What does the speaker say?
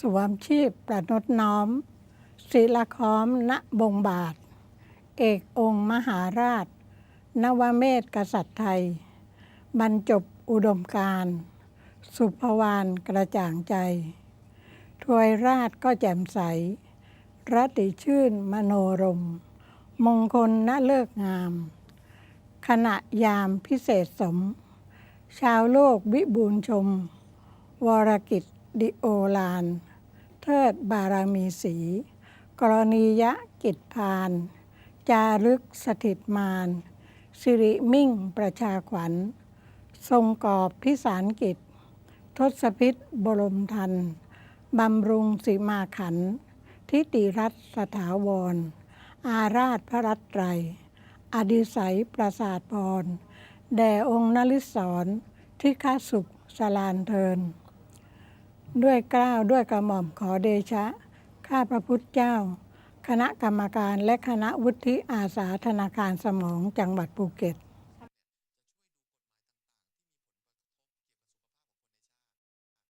สวมชีพประนดน้อมศิลค้อมณบงบาท เอกองค์มหาราช นวเมศกษัตริย์ไทย บรรจบอุดมการ สุภวานกระจ่างใจ ถวยราชก็แจ่มใส รติชื่นมโนรม มงคลณเลิกงาม ขณะยามพิเศษสม ชาวโลกวิบูลชม วรกิจ ดิโอลาน เทิดบารมีสี กรณียกิจพาน จารึกสถิตมานสิริมิ่งประชาขวัญ ทรงกอบพิสารกิจ ทศพิษบรมทัน บำรุงสีมาขัน ทิติรัตสถาวร อาราชพระรัตไตร อดิสัยประสาทพร แด่องค์นลิศรที่ข้าสุขสลานเทิน ด้วยเกล้าวด้วยกระหม่อมขอเดชะ ข้าพระพุทธเจ้า คณะกรรมการและคณะวุฒิอาสาธนาคารสมองจังหวัดภูเก็ต